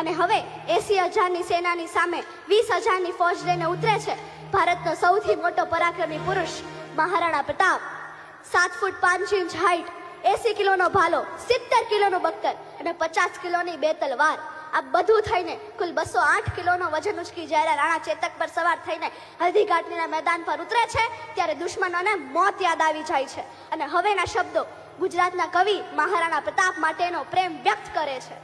અને હવે એસી હજારની સેનાની સામે વીસ હજારની ફોજ લઈને ઉતરે છે ભારતનો સૌથી મોટો પરાક્રમી પુરુષ મહારાણા પ્રતાપ. સાત ફૂટ પાંચ ઇંચ હાઈટ એસી કિલોનો ભાલો, સિત્તેર કિલોનો બખ્તર અને પચાસ કિલોની બે તલવાર આ બધું થઈને કુલ બસો આઠ કિલોનો વજન ઉચકી જ્યારે રાણા ચેતક પર સવાર થઈને હલ્દીઘાટનીના મેદાન પર ઉતરે છે ત્યારે દુશ્મનોને મોત યાદ આવી જાય છે અને હવેના શબ્દો ગુજરાતના કવિ મહારાણા પ્રતાપ માટેનો પ્રેમ વ્યક્ત કરે છે.